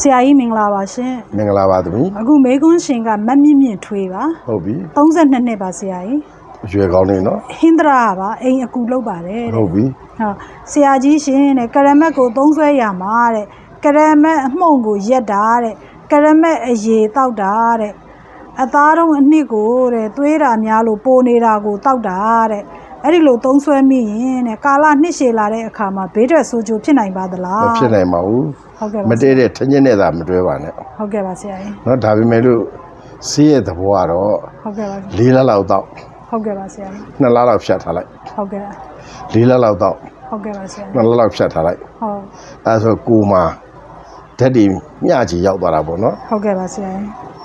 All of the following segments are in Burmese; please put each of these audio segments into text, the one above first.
ဆရာကြီးမင်္ဂလာပါရှင်မင်္ဂလာပါသမီးအခုမေကွန်းရှင်ကမတ်မြင့်မြင့်ထွေးပါဟုတ်ပြီ32နှစ်ပါဆရာကြီးရွယ်ကောင်းနေနော်ဟင်္ဒရာပါအိမ်အကူလောက်ပါတယ်တဲ့ဟုတ်ပြီဟုတ်ဆရာကြီးရှင်တဲ့ကရမက်ကိုသုံးဆွဲရမှာတဲ့ကရမက်အမှုန့်ကိုရက်တာတဲ့ကရမက်အရေတောက်တာတဲ့အသားတုံးအနှစ်ကိုတဲ့သွေးတာများလို့ပိုနေတာကိုတောက်တာတဲ့အဲ့ဒီလိုသုံးဆွဲမိရင်တဲ့ကာလနှစ်ရှည်လာတဲ့အခါမှာဘေးထွက်ဆိုးကျိုးဖြစ်နိုင်ပါသလားမဖြစ်နိုင်ပါဘူး ဟုတ်ကဲ့ မ ပါ တည့်တဲ့ထင်းချင်းနဲ့သာမတွဲပါနဲ့ ဟုတ်ကဲ့ပါဆရာကြီး เนาะဒါပေမဲ့လို့ဆေးရဲ့သဘောကတော့ ဟုတ်ကဲ့ပါ ၄လလောက်တော့ ဟုတ်ကဲ့ပါဆရာကြီး 2လလောက်ဖြတ်ထားလိုက် ဟုတ်ကဲ့ ၄လလောက်တော့ ဟုတ်ကဲ့ပါဆရာ 2လလောက်ဖြတ်ထားလိုက် ဟုတ် အဲဒါဆိုကိုမှာဓာတ်တွေမျှချီရောက်သွားတာပေါ့နော် ဟုတ်ကဲ့ပါဆရာကြီး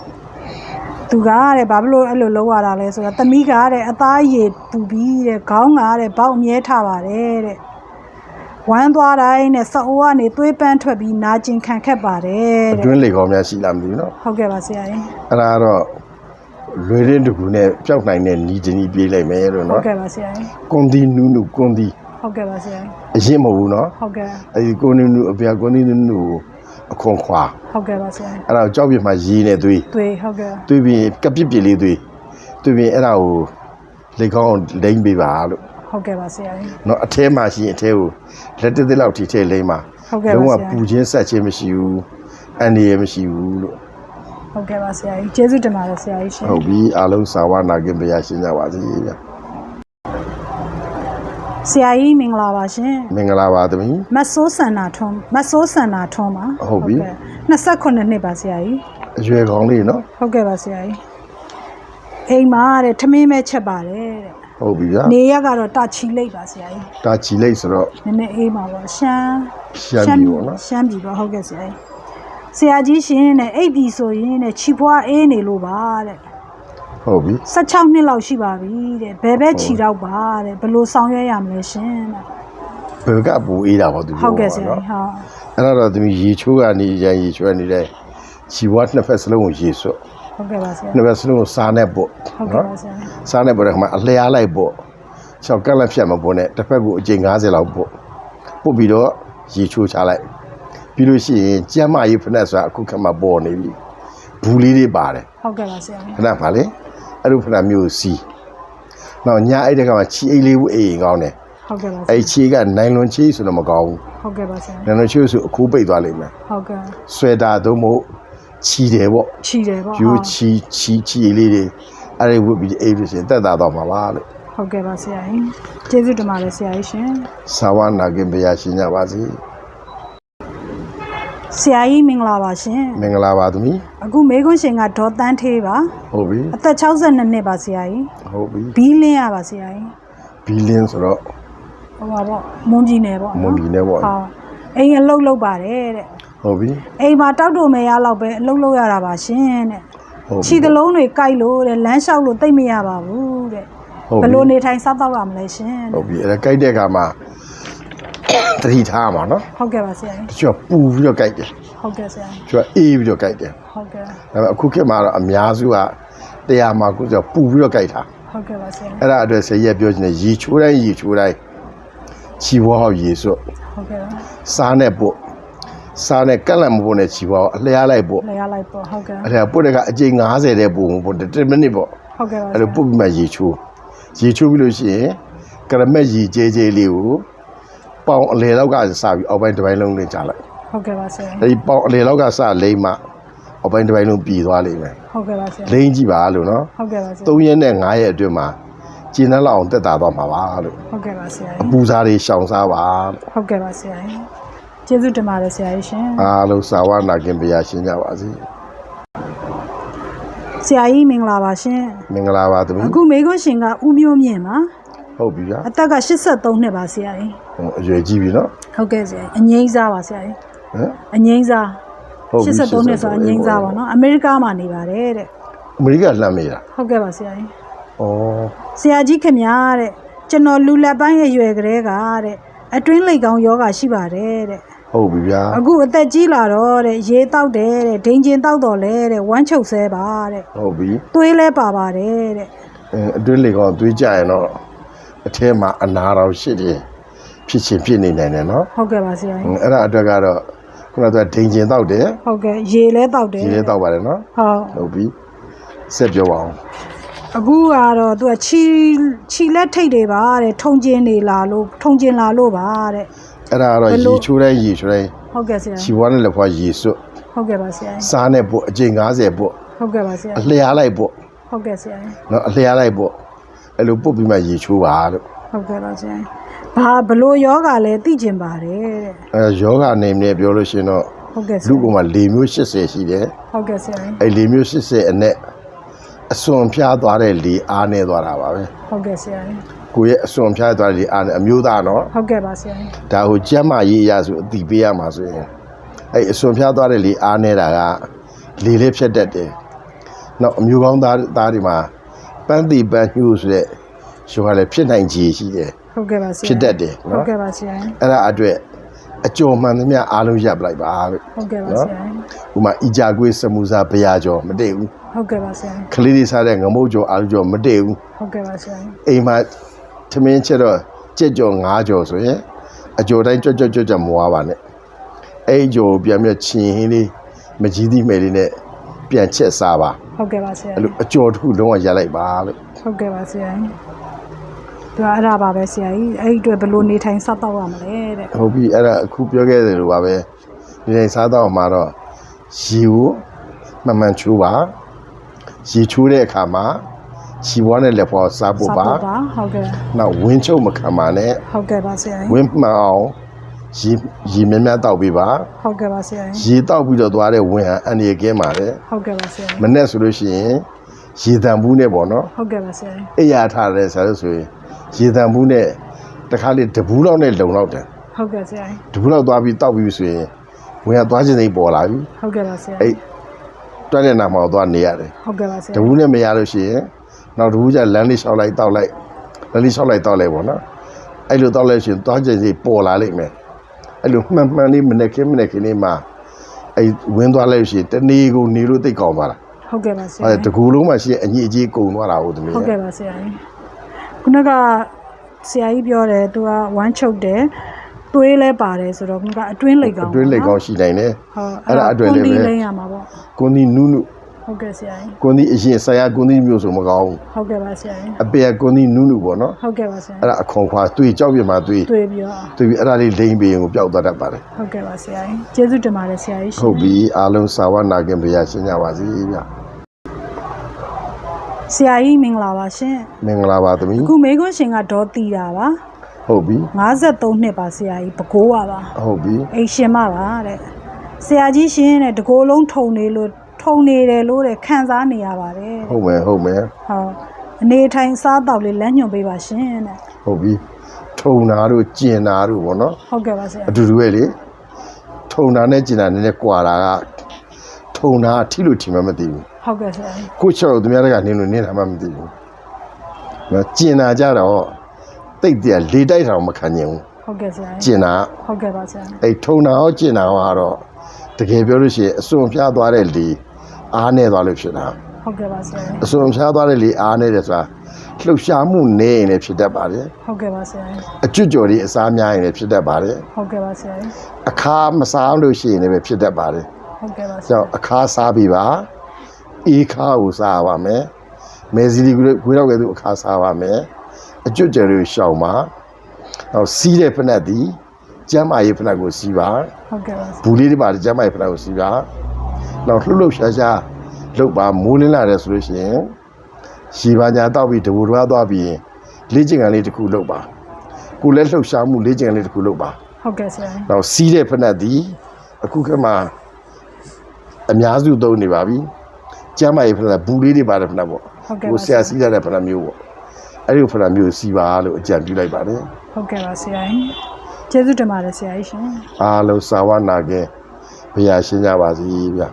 သူကတဲ့ဘာဖြစ်လို့အဲ့လိုလုပ်ရတာလဲဆိုတော့သမီးကတဲ့အသားရည်ပူပြီးတဲ့ခေါင်းကတဲ့ဘောက်အမြဲထားပါတယ်တဲ့ ဝမ်းသွားတိုင်းနဲ့စအိုးကနေသွေးပန်းထွက်ပြီးနာကျင်ခံခက်ပါတယ်အတွင်းလေကောင်းများရှိလားမသိဘူးနော်ဟုတ်ကဲ့ပါဆရာရင်အဲ့ဒါတော့လွေရင်းတကူနဲ့ပျောက်နိုင်တဲ့နီးချင်းကြီးပြေးလိုက်မယ်လို့နော်ဟုတ်ကဲ့ပါဆရာရင်ကွန်ဒီနူးနူးကွန်ဒီဟုတ်ကဲ့ပါဆရာရင်အရင်မဟုတ်ဘူးနော်ဟုတ်ကဲ့အဲဒီကွန်ဒီနူးအပြာကွန်ဒီနူးနူးကိုအခွန်ခွာဟုတ်ကဲ့ပါဆရာအဲ့ဒါကြောက်ပြမှာရေးနေသွေးသွေးဟုတ်ကဲ့သွေးပြီးကပစ်ပြလေးသွေးသွေးပြီးအဲ့ဒါကိုလေကောင်းလိမ့်ပေးပါလို့ ဟုတ်ကဲ့ပါဆရာကြီး เนาะအထဲမှာရှိရင်အထဲကိုလက်တစ်တစ်လောက်ထိထဲလိမ့်ပါ ဟုတ်ကဲ့ပါ လုံးဝ ဆရာ ပူချင်းဆက်ချင်းမရှိဘူးအန်ဒီရမရှိဘူးလို့ ဟုတ်ကဲ့ပါဆရာကြီးကျေးဇူးတင်ပါတယ်ဆရာကြီးရှင် ဟုတ်ပြီအားလုံးစာဝနာကင်ပြရရှင်းကြပါစေဗျာ ဆရာကြီးမင်္ဂလာပါရှင် မင်္ဂလာပါသမီး မတ်ဆိုးဆန္နာထွန်းမတ်ဆိုးဆန္နာထွန်းပါ ဟုတ်ပြီ ကဲ့28နှစ်ပါဆရာကြီး အရွယ်ကောင်းလေးနော် ဟုတ်ကဲ့ပါဆရာကြီးအိမ်မှာတဲ့ထမင်းမဲ့ချက်ပါတယ်တဲ့ ဟုတ်ပြီဗျာနေရက်ကတော့တချီလိုက်ပါဆရာကြီးဒါချီလိုက်ဆိုတော့နည်းနည်းအေးပါပေါ့ရှမ်းရှမ်းပြီပေါ့နော်ရှမ်းပြီပေါ့ဟုတ်ကဲ့ဆရာကြီးဆရာကြီးရှင်တဲ့အိပ်ပြီဆိုရင်တဲ့ခြိဖွားအေးနေလို့ပါတဲ့ဟုတ်ပြီ16နှစ်လောက်ရှိပါပြီတဲ့ဘယ်ဘက်ခြိတော့ပါတဲ့ဘယ်လိုဆောင်ရွက်ရမလဲရှင်တဲ့ဘယ်ကပူအေးတာပေါ့သူဟုတ်ကဲ့ဆရာနော်ကြီးဟုတ်အဲ့ဒါတော့သမီးရေချိုးကနေရန်ရေချိုးနေတဲ့ခြီဝါနှစ်ဖက်စလုံးကိုရေစွတ် ဟုတ်ကဲ့ပါဆရာနှစ်ဖက်စလုံးကိုစားနဲ့ပို့ဟုတ်ကဲ့ပါဆရာကြီးစားနဲ့ပို့တဲ့ခါမှာအလျားလိုက်ပို့ချောက်ကက်လက်ဖြတ်မပို့နဲ့တစ်ဖက်ကိုအကျိန်90လောက်ပို့ပို့ပြီးတော့ရေချိုးချလိုက်ပြီးလို့ရှိရင်ကျမ်းမာရေးဖက်နဲ့ဆိုတာအခုခက်မှပေါ်နေပြီဘူးလေးတွေပါတယ်ဟုတ်ကဲ့ပါဆရာကြီးခဏပါလေအဲ့လိုဖက်မျိုးစီနောက်ညအဲ့တဲ့ခါမှာချီအိတ်လေးဘူးအေးရင်ကောင်းတယ်ဟုတ်ကဲ့ပါဆရာအဲ့ချီကနိုင်လွန်ချီဆိုတော့မကောင်းဘူးဟုတ်ကဲ့ပါဆရာနိုင်လွန်ချီဆိုအခုပိတ်သွားလိမ့်မယ်ဟုတ်ကဲ့ဆွဲတာသို့မဟုတ် ချီတယ်ပေါ့ခြိတယ်ပေါ့ယူချီချီချီလေးတွေအဲ့ဒီဝတ်ပြီးအိတ်လို့ရှိရင်တက်တာတော့မှာပါလို့ဟုတ်ကဲ့ပါဆရာကြီးကျေးဇူးတင်ပါတယ်ဆရာကြီးရှင်သာဝနာကင်ဘုရားရှင်ကြပါစေဆရာကြီးမင်္ဂလာပါရှင်မင်္ဂလာပါသမီးအခုမေခွန်းရှင်ကဒေါ်တန်းသေးပါဟုတ်ပြီအသက်62နှစ်ပါဆရာကြီးဟုတ်ပြီဘီလင်းရပါဆရာကြီးဘီလင်းဆိုတော့ဟိုပါပေါ့မွန်ပြည်နယ်ပေါ့နော်မွန်ပြည်နယ်ပေါ့ဟုတ်အိမ်အလုတ်လုတ်ပါတယ်တဲ့ ဟုတ်ပြီအိမ်မှာတောက်တုံမရတော့ပဲအလုတ်လုတ်ရတာပါရှင်တဲ့ဟုတ်ခြိသလုံးတွေကြိုက်လို့တဲ့လမ်းလျှောက်လို့တိတ်မရပါဘူးတဲ့ဟုတ်ဘပြီယ်လိုနေထိုင်စားတော့ရမလဲရှင်ဟုတဲ့တ်ပြီအဲ့ဒါကြိုက်တဲ့အခါမှာတတိထားမှာနော်ဟုတ်ကဲ့ပါဆရာကြီးတချို့ပူပြီးတော့ကြိုက်တယ်ဟုတ်ကဲ့ဆရာကြီးတချို့အေးပြီးတော့ကြိုက်တယ်ဟုတ်ကဲ့ဒါပေမဲ့အခုခေတ်မှာတော့အများစုကတရားမှာကိုဆိုပူပြီးတော့ကြိုက်တာဟုတ်ကဲ့ပါဆရာကြီးအဲ့ဒါအတွက်ဆရာကြီးကပြောချင်တယ်ရေချိုးတိုင်းရေချိုးတိုင်းခြီဝါဟောက်ရေစွတ်ဟုတ်ကဲ့ပါစားနဲ့ပို့ စားနဲ့ကက်လက်မပို့နဲ့ခြီဝါဟောက်အလျားလိုက်ပို့လဲရလိုက်ပေါ့ဟုတ်ကဲ့အဲ့ဒါပို့တဲ့ကအကျိန်90တဲ့ပို့ပို့10မိနစ်ပေါ့ဟုတ်ကဲ့ပါအဲ့လိုပုတ်ပြီးမှရေချိုးရေချိုးပြီးလို့ရှိရင်ကရမက်ရေကျဲကျဲလေးကိုပေါင်အလေလောက်ကစပြီးအောက်ပိုင်းတစ်ပိုင်းလုံးနဲ့ကြားလိုက်ဟုတ်ကဲ့ပါဆရာအဲဒီပေါင်အလေလောက်ကစလိမ့်မှအောက်ပိုင်းတစ်ပိုင်းလုံးပြည်သွားလိမ့်မယ်ဟုတ်ကဲ့ပါဆရာလိမ့်ကြည့်ပါလို့နော်ဟုတ်ကဲ့ပါဆရာ3ရက်နဲ့5ရက်အတွင်းမှာကျင်းနှလောက်အောင်တက်တာသွားမှာပါလို့ဟုတ်ကဲ့ပါဆရာအပူစားတွေရှောင်စားပါလို့ဟုတ်ကဲ့ပါဆရာ ကျေးဇူးတင်ပါတယ်ဆရာကြီးရှင်အားလုံးစာဝနာခင်ဗျာရှင်းကြပါစေဆရာကြီးမင်္ဂလာပါရှင်မင်္ဂလာပါသမီးအခုမေခွန်းရှင်ကဦးမျိုးမြင့်ပါဟုတ်ပြီဗျာအသက်က83နှစ်ပါဆရာကြီးဟိုအရွယ်ကြီးပြီနော်ဟုတ်ကဲ့ဆရာကြီးအငိမ့်စားပါဆရာကြီးဟမ်အငိမ့်စားဟုတ်ပြီ83နှစ်ဆိုအငိမ့်စားပါနော်အမေရိကမှာနေပါတယ်တဲ့အမေရိကလှမ်းမေးတာဟုတ်ကဲ့ပါဆရာကြီးဩဆရာကြီးခင်ဗျာတဲ့ကျွန်တော်လူလက်ပိုင်းအရွယ်ကလေးကတဲ့အတွင်းလိတ်ကောင်းယောဂရှိပါတယ်တဲ့ ဟုတ်ပြီဗျာအခုအသက်ကြီးလာတော့တဲ့ရေတောက်တယ်တဲ့ဒိန်ကျင်တောက်တော့လဲတဲ့ဝမ်းချုပ်ဆဲပါတဲ့ဟုတ်ပြီသွေးလဲပါပါတယ်တဲ့အဲအတွင်းလေကောင်သွေးကြရင်တော့အထဲမှာအနာတော်ရှိတယ်ဖြစ်ချင်းဖြစ်နေနိုင်တယ်နော်ဟုတ်ကဲ့ပါဆရာဟကြီးင်းအဲ့ဒါအတွက်ကတော့ခုနကဒိန်ကျင်တောက်တယ်ဟုတ်ကဲ့ရေလဲတောက်တယ်ဒီလေးတောက်ပါတယ်နော်ဟုတ်ဟုတ်ပြီဆက်ပြောပါအောင်အခုကတော့သူကခြီခြီလက်ထိတ်တွေပါတဲ့ထုံကျင်းနေလာလို့ထုံကျင်းလာလို့ပါတဲ့ အဲ့ဒါကတော့ဘယ်လိုရေချိုးတိုင်းရေချိုးတိုင်းဟုတ်ကဲ့ဆရာခြေဝါးနဲ့လက်ဖွားရေစွတ်ဟုတ်ကဲ့ပါဆရာစားနဲ့ပို့အကျိန်90ပို့ဟုတ်ကဲ့ပါဆရာအလျားလိုက်ပို့ဟုတ်ကဲ့ဆရာနော်အလျားလိုက်ပို့အဲ့လိုပို့ပြီးမှရေချိုးပါလို့ဟုတ်ကဲ့ပါဆရာဘာဘလို့ယောဂလဲသိကျင်ပါတယ်တဲ့အဲယောဂအနေနဲ့ပြောလို့ရှိရင်တော့ဟုတ်ကဲ့ဆလူရာကမှ၄မျိုး80ရှိတယ်ဟုတ်ကဲ့ဆရာအဲ့၄မျိုး80အနဲ့အစွန်ဖျားသွားတဲ့လေအားနေသွားတာပါပဲဟုတ်ကဲ့ဆရာ ကိုယ့်ရဲ့အစွန်ဖျားသွားတဲ့လေအားနဲ့အမျိုးသားနော်ဟုတ်ကဲ့ပါဆရာဒါဟိုကျမ်းမာရေးအရဆိုအတိပေးရမှာဆိုရင်အဲ့အစွန်ဖျားသွားတဲ့လေအားနေတာကလေလေးဖြတ်တတ်တယ်နောက်အမျိုးကောင်းသားသားတွေမှာပန်းတီပန်းညှို့ဆိုတဲ့ရှိုးကလည်းဖြစ်နိုင်ခြေရှိတယ်ဟုတ်ကဲ့ပါဆရာဖြစ်တတ်တယ်ဟုတ်နော်ကဲ့ပါဆရာအဲ့ဒါအတွက်အကျော်မှန်သမျှအားလုံးရပ်ပလိုက်ပါလို့ဟုတ်ကဲ့ပါဆရာဥမာအီကြကွေးစမူစာဘရာကျော်မတည့်ဘူးဟုတ်ကဲ့ပါဆရာကလေးတွေစားတဲ့ငမုတ်ကျော်အာလူကျော်မတည့်ဘူးဟုတ်ကဲ့ပါဆရာအိမ်မှာ သမင်းချက်တော့ကြက်ကြော်ငါးကြော်ဆိုရင်အကျော်တိုင်းကြွတ်ကြွတ်ကြွတ်ကြွတ်မွားပါနဲ့အဲ့ဒီကြော်ကိုပြန်ပြချင်ဟင်းလေးမကြီးသီးမယ်လေးနဲ့ပြန်ချက်စားပါဟုတ်ကဲ့ပါဆရာအဲ့လိုအကျော်တစ်ခုလုံးဝရက်လိုက်ပါလို့ဟုတ်ကဲ့ပါဆရာသူကအဲ့ဒါပါပဲဆရာကြီးအဲ့ဒီအတွက်ဘယ်လိုနေထိုင်စတော့ရမလဲတဲ့ဟုတ်ပြီအဲ့ဒါအခုပြောခဲ့တယ်လို့ပါပဲဒီနေ့စားတော့မှာတော့ရေကိုမှန်မှန်ချိုးပါရေချိုးတဲ့အခါမှာ ခြီဝါနဲ့လက်ဖော်စားဖို့ပါစားပါဟုတ်ကဲ့နောက်ဝင်းချုပ်မခံပါနဲ့ဟုတ်ကဲ့ပါဆရာကြီးဝင်းမှန်အောင်ရေရေများများတောက်ပေးပါဟုတ်ကဲ့ပါဆရာကြီးရေတောက်ပြီးတော့သွားတဲ့ဝင်းဟာအန်ဒီကင်းပါတယ်ဟုတ်ကဲ့ပါဆရာမနဲ့ဆိုလို့ရှိရင်ရေတံဘူးနဲ့ပေါ့နော်ဟုတ်ကဲ့ပါဆရာကြီးအိယာထားတယ်ဆိုလို့ဆိုရင်ရေတံဘူးနဲ့တခါလေတဘူးလောက်နဲ့လုံလောက်တယ်ဟုတ်ကဲ့ဆရာကြီးတဘူးလောက်သွားပြီးတောက်ပြီးဆိုရင်ဝင်းကသွားခြင်းသိပေါ်လာပြီဟုတ်ကဲ့ပါဆရာအဲ့တွက်တဲ့နာမှာသွားနေရတယ်ဟုတ်ကဲ့ပါဆရာတဘူးနဲ့မရလို့ရှိရင် နောက်တဘူးကျလမ်းလေးလျှောက်လိုက်တောက်လိုက်လမ်းလေးလျှောက်လိုက်တောက်လိုက်ပေါ့နော်အဲ့လိုတောက်လိုက်ရှင်သွားခြင်းသိပေါ်လာလိမ့်မယ်အဲ့လိုမှန်မှန်လေးမနဲ့ခင်းမနဲ့ခင်းလေးမှာအဲ့ဝင်းသွားလိုက်ရှင်တနေကိုနေလို့သိတ်ကောင်းပါလားဟုတ်ကဲ့ပါဆရာအဲ့ကြီးတကူလုံးမှာရှိတဲ့အညစ်အကြေးကုန်သွားတာဟုတ်သမီးဟုတ်ကဲ့ပါဆရာကြီးခုနကဆရာကြီးပြောတယ်သူကဝမ်းချုပ်တယ်သွေးလဲပါတယ်ဆိုတော့ခုနကအတွင်းလိတ်ကောင်းအတွင်းလက်ကောင်းရှိနိုင်တယ်ဟုတ်အဲ့ဒါအတွက်လည်းပဲကွန်တီလိမ့်ရမှာပေါ့ကွန်ဒီနုနု ဟုတ်ကဲ့ဆရာကြီးကွန်ဒီအရင်ဆရာကွန်ဒီမျိုးဆိုမကောင်းဘူးဟုတ်ကဲ့ပါဆရာကြီးအပေကကွန်ဒီနုနုပေါ့နော်ဟုတ်ကဲ့ပါဆရာအဲ့ဒါအခွန်ခွာတွေ့ကြောက်ပြမှာတွေ့တွေ့ပြီးတော့တွေ့ပြီးအဲ့ဒါလေးလိမ့်ပြီးရင်ကိုပျောက်သွားတတ်ပါတယ်ဟုတ်ကဲ့ပါဆရာကြီးကျေးဇူးတင်ပါတယ်ဆရာကြီးရှင်ဟုတ်ပြီအားလုံးစာဝနာခင်ဘုရားရှင်းကြပါစေဗျာဆရာကြီးမင်္ဂလာပါရှင်မင်္ဂလာပါသမီးအခုမေကွန်းရှင်ကဒေါ်တီတာပါဟုတ်ပြီ53နှစ်ပါဆရာကြီးဘကိုးပါပါဟုတ်ပြီအိမ်ရှင်မပါတဲ့ဆရာကြီးရှင်တဲ့တကိုယ်လုံးထုံနေလို့ ထုံနေတယ်လို့တဲ့ခံစားနေရပါတယ်တဲ့ဟုတ်မယ်ဟုတ်မယ်ဟုတ်အနေထိုင်စားတော့လေးလမ်းညွှန်ပေးပါရှင်တဲ့ဟုတ်ပြီထုံနာတို့ကျင်နာတို့ပေါ့နော်ဟုတ်ကဲ့ပါဆရာအတူတူပဲလေထုံနာနဲ့ကျင်နာနည်းနည်းကွာတာကထုံနာကထိလို့ထိမှမသိဘူးဟုတ်ကဲ့ဆရာကြီးကိုချော်သူများတကနင်းလို့နင်းတာမှမသိဘူး။နော်ကျင်နာကြတော့တိတ်တည်းလေတိုက်တာမခံကျင်ဘူးဟုတ်ကဲ့ဆရာ။ကျကြီးင်နာဟုတ်ကဲ့ပါဆရာအဲ့ထုံနာရောကျင်နာရောကတော့တကယ်ပြောလို့ရှိရင်အစွန်ဖျားသွားတဲ့လေ အားနေသွားလို့ဖြစ်တာဟုတ်ကဲ့ပါဆရာကြီးအစွန်ဖျားသွားတဲ့လေအားနေတယ်ဆိုတာလှုပ်ရှားမှုနေရင်လည်းဖြစ်တတ်ပါတယ်ဟုတ်ကဲ့ပါဆရာကြီးအကျွတ်ကြော်ဒီအစားများရင်လည်းဖြစ်တတ်ပါတယ်ဟုတ်ကဲ့ပါဆရာကြီးအခါမစားလို့ရှိရင်လည်းဖြစ်တတ်ပါတယ်ဟုတ်ကဲ့ပါဆရာကြောင့်အခါစားပြီးပါအေးခါကိုစားပါမယ်မဲစီလီခွေးတော့ကဲသူအခါစားပါမယ်အကျွတ်ကြတွေရှောင်ပါနောက်စီးတဲ့ဖက်နဲ့ဒီကျမ်းမာရေးဖက်ကိုစီးပါဟုတ်ကဲ့ပါဆရာဘူးလေးတွေပါကျမ်းမာရေးဖက်ကိုစီးပါ နောက်လှုပ်လှုပ်ရှားရှားလှုပ်ပါမိုးလင်းလာတယ်ဆိုလို့ရှိရင်ရှီပါညာတောက်ပြီးတဘူထွားသွားပြီးရင်လေ့ကျင့်ခန်းလေးတစ်ခုလုပ်ပါကိုယ်လည်းလှုပ်ရှားမှုလေ့ကျင့်ခန်းလေးတစ်ခုလုပ်ပါဟုတ်ကဲ့ဆရာကြီးနောက်စီးတဲ့ဖက်နဲ့ဒီအခုခက်မှာအများစုသုံးနေပါပြီကျမ်းမာရေးဖက်နဲ့ဘူးလေးတွေပါတယ်ဖက်နဲ့ပေါ့ဟုတ်ကဲ့ကိုပါဆရာစီးရတဲ့ဖက်နဲ့မျိုးပေါ့အဲ့ဒီဖက်နဲ့မျိုးစီးပါလို့အကြံပြုလိုက်ပါတယ်ဟုတ်ကဲ့ပါဆရာကြီးကျေးဇူးတင်ပါတယ်ဆရာကြီးရှင်အားလုံးစာဝနာခင်ဘုရားရှင်းကြပါစေဗျာ